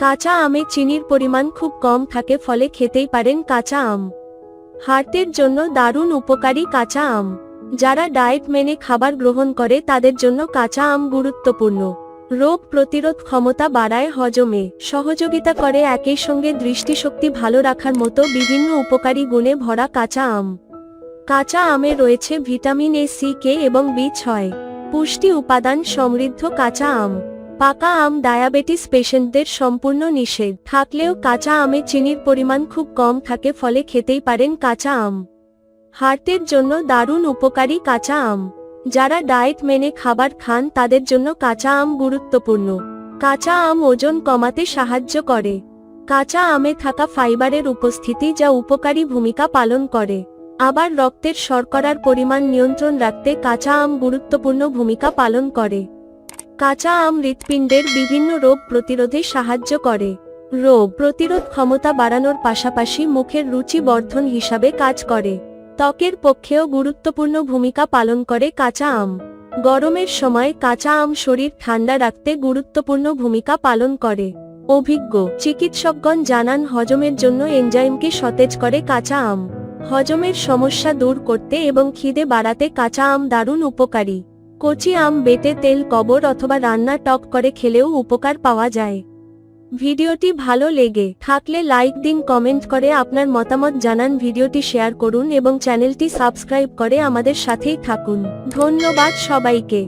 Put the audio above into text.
কাঁচা আমে চিনির পরিমাণ খুব কম থাকে, ফলে খেতেই পারেন কাঁচা আম। হার্টের জন্য দারুণ উপকারী কাঁচা আম। যারা ডায়েট মেনে খাবার গ্রহণ করে, তাদের জন্য কাঁচা আম গুরুত্বপূর্ণ। রোগ প্রতিরোধ ক্ষমতা বাড়ায় হজমে। সহযোগিতা করে একই সঙ্গে দৃষ্টিশক্তি ভালো রাখার মতো বিভিন্ন উপকারী গুণে ভরা কাঁচা আম। কাঁচা আমে রয়েছে ভিটামিন এ, সি, কে এবং বি ছয়। পুষ্টি উপাদান সমৃদ্ধ কাঁচা আম। পাকা আম ডায়াবেটিস পেশেন্টদের সম্পূর্ণ নিষেধ। থাকলেও কাঁচা আমে চিনির পরিমাণ খুব কম থাকে, ফলে খেতেই পারেন কাঁচা আম। হার্টের জন্য দারুণ উপকারী কাঁচা আম। যারা ডায়েট মেনে খাবার খান, তাদের জন্য কাঁচা আম গুরুত্বপূর্ণ। কাঁচা আম ওজন কমাতে সাহায্য করে। কাঁচা আমে থাকা ফাইবারের উপস্থিতি যা উপকারী ভূমিকা পালন করে। আবার রক্তের শর্করার পরিমাণ নিয়ন্ত্রণ রাখতে কাঁচা আম গুরুত্বপূর্ণ ভূমিকা পালন করে। কাঁচা আম হৃৎপিণ্ডের বিভিন্ন রোগ প্রতিরোধে সাহায্য করে। রোগ প্রতিরোধ ক্ষমতা বাড়ানোর পাশাপাশি মুখের রুচি বর্ধন হিসাবে কাজ করে। ত্বকের পক্ষেও গুরুত্বপূর্ণ ভূমিকা পালন করে কাঁচা আম। গরমের সময় কাঁচা আম শরীর ঠান্ডা রাখতে গুরুত্বপূর্ণ ভূমিকা পালন করে। অভিজ্ঞ চিকিৎসকগণ জানান, হজমের জন্য এনজাইমকে সতেজ করে কাঁচা আম। হজমের সমস্যা দূর করতে এবং খিদে বাড়াতে কাঁচা আম দারুণ উপকারী। কচি আম বেটে তেল, কবর অথবা রান্না টক করে খেলেও উপকার পাওয়া যায়। ভিডিওটি ভালো লেগে থাকলে লাইক দিন, কমেন্ট করে আপনার মতামত জানান, ভিডিওটি শেয়ার করুন এবং চ্যানেলটি সাবস্ক্রাইব করে আমাদের সাথেই থাকুন। ধন্যবাদ সবাইকে।